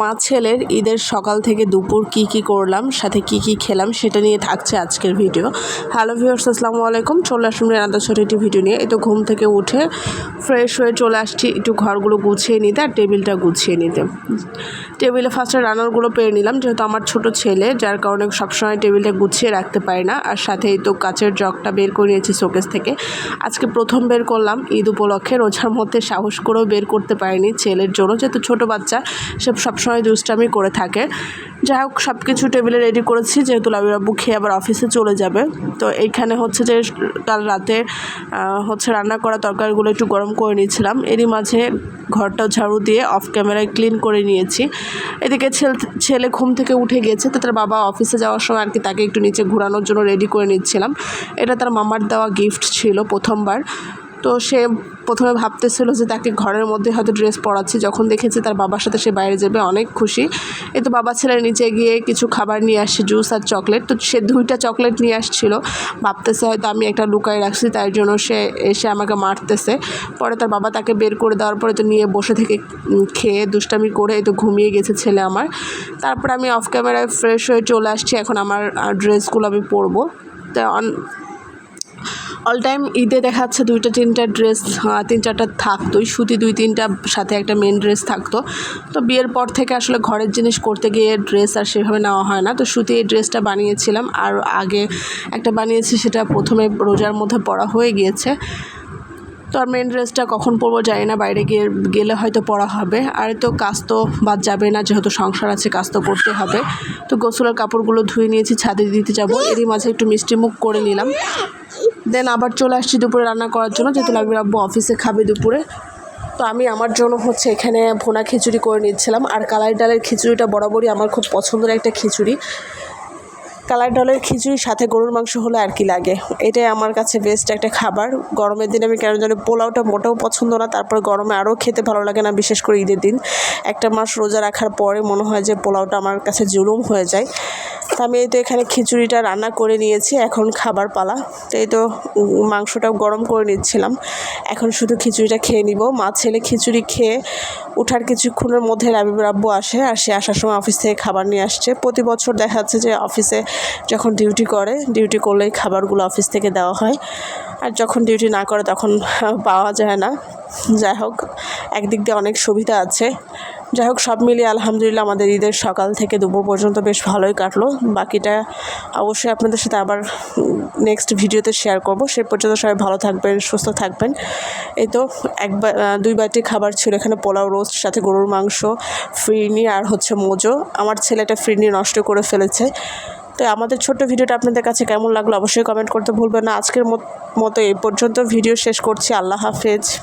মা ছেলের ঈদের সকাল থেকে দুপুর কি কি করলাম, সাথে কি কি খেলাম সেটা নিয়ে থাকছে আজকের ভিডিও। হ্যালো ভিউয়ার্স আসসালামু আলাইকুম। চলে আসলাম রান্না ছোটো একটি ভিডিও নিয়ে। এই তো ঘুম থেকে উঠে ফ্রেশ হয়ে চলে আসছি, একটু ঘরগুলো গুছিয়ে নিতে আর টেবিলটা গুছিয়ে নিতে। টেবিলে ফার্স্টে রান্নারগুলো পেয়ে নিলাম, যেহেতু আমার ছোট ছেলে, যার কারণে সবসময় টেবিলটা গুছিয়ে রাখতে পারি না। আর সাথে এই তো কাচের জগটা বের করে নিয়েছি শোকেস থেকে। আজকে প্রথম বের করলাম ঈদ উপলক্ষে, রোজার মধ্যে সাহস করেও বের করতে পারিনি ছেলের জন্য, যেহেতু ছোটো বাচ্চা, সে সবসময় দুষ্টামি করে থাকে। যাই হোক সব কিছু টেবিলে রেডি করেছি, যেহেতু লাবির আব্বু খেয়ে আবার অফিসে চলে যাবে। তো এইখানে হচ্ছে যে, কাল রাতে হচ্ছে রান্না করা তরকারিগুলো একটু গরম করে নিয়েছিলাম। এরই মাঝে ঘরটা ঝাড়ু দিয়ে অফ ক্যামেরায় ক্লিন করে নিয়েছি। এদিকে ছেলে ছেলে ঘুম থেকে উঠে গেছে, তো তার বাবা অফিসে যাওয়ার সময় আর কি তাকে একটু নিচে ঘোরানোর জন্য রেডি করে নিচ্ছিলাম। এটা তার মামার দেওয়া গিফট ছিল প্রথমবার। তো সে প্রথমে ভাবতেছিল যে তাকে ঘরের মধ্যে হয়তো ড্রেস পরাচ্ছি। যখন দেখেছে তার বাবার সাথে সে বাইরে যাবে, অনেক খুশি। এই তো বাবা ছেলে নিচে গিয়ে কিছু খাবার নিয়ে আসছে জুস আর চকলেট তো সে দুইটা চকলেট নিয়ে আসছিল। ভাবতেছে হয়তো আমি একটা লুকায় রাখছি, তাই জন্য সে এসে আমাকে মারতেছে। পরে তার বাবা তাকে বের করে দেওয়ার পরে তো নিয়ে বসে থেকে খেয়ে দুষ্টামি করে এই তো ঘুমিয়ে গেছে ছেলে আমার। তারপর আমি অফ ক্যামেরায় ফ্রেশ হয়ে চলে আসছি। এখন আমার ড্রেসগুলো আমি পরবো। তা অন- অল টাইম ঈদে দেখা যাচ্ছে দুইটা, তিনটা ড্রেস তিন, চারটা থাকতোই সুতি দুই, তিনটা সাথে একটা মেন ড্রেস থাকতো। তো বিয়ের পর থেকে আসলে ঘরের জিনিস করতে গিয়ে ড্রেস আর সেভাবে নেওয়া হয় না। তো সুতি এই ড্রেসটা বানিয়েছিলাম। আর আগে একটা বানিয়েছি, সেটা প্রথমে রোজার মধ্যে পরা হয়ে গিয়েছে। তো আর মেন ড্রেসটা কখন পরবো জানি না, বাইরে গিয়ে, গেলে হয়তো পরা হবে। আর তো কাজ তো বাদ যাবে না, যেহেতু সংসার আছে, কাজ তো করতে হবে। তো গোসলের কাপড়গুলো ধুয়ে নিয়েছি, ছাদে দিতে যাব। এরই মাঝে একটু মিষ্টি মুখ করে নিলাম। দেন আবার চলে আসছি দুপুরে রান্না করার জন্য, যেহেতু লাগবে আব্বু অফিসে খাবে দুপুরে। তো আমি আমার জন্য হচ্ছে এখানে ভোনা খিচুড়ি করে নিচ্ছিলাম। আর কালাই ডালের খিচুড়িটা বরাবরই আমার খুব পছন্দের একটা খিচুড়ি। কালাই ডলের খিচুড়ির সাথে গরুর মাংস হলে আর কি লাগে। এটাই আমার কাছে বেস্ট একটা খাবার। গরমের দিনে আমি কেন জানি পোলাওটা মোটেও পছন্দ না, তারপর গরমে আরও খেতে ভালো লাগে না, বিশেষ করে ঈদের দিন। একটা মাস রোজা রাখার পরে মনে হয় যে পোলাওটা আমার কাছে জুলুম হয়ে যায়। তো আমি এই তো এখানে খিচুড়িটা রান্না করে নিয়েছি, এখন খাবার পালা। তো এই তো মাংসটাও গরম করে নিচ্ছিলাম। এখন শুধু খিচুড়িটা খেয়ে নিব। মা ছেলে খিচুড়ি খেয়ে উঠার কিছুক্ষণের মধ্যে রাবিবুর আব্বু আসে, আর সে আসার সময় অফিস থেকে খাবার নিয়ে আসছে। প্রতি বছর দেখা যাচ্ছে যে অফিসে যখন ডিউটি করে ডিউটি করলেই খাবারগুলো অফিস থেকে দেওয়া হয়। আর যখন ডিউটি না করে তখন পাওয়া যায় না। যাই হোক, একদিক দিয়ে অনেক সুবিধা আছে। যাই হোক, সব মিলিয়ে আলহামদুলিল্লাহ আমাদের ঈদের সকাল থেকে দুপুর পর্যন্ত বেশ ভালোই কাটলো। বাকিটা অবশ্যই আপনাদের সাথে আবার নেক্সট ভিডিওতে শেয়ার করব। সে পর্যন্ত সবাই ভালো থাকবেন, সুস্থ থাকবেন। এই তো একবার দুই বাটি খাবার ছিল এখানে, পোলাও রোস্ট সাথে গরুর মাংস ফ্রিনি আর হচ্ছে মোজো। আমার ছেলেটা ফ্রিনি নষ্ট করে ফেলেছে। তো আমাদের ছোট্ট ভিডিওটা আপনাদের কাছে কেমন লাগল অবশ্যই কমেন্ট করতে ভুলবেন না। আজকের মত- মতো এই পর্যন্ত ভিডিও শেষ করছি। আল্লাহ হাফেজ।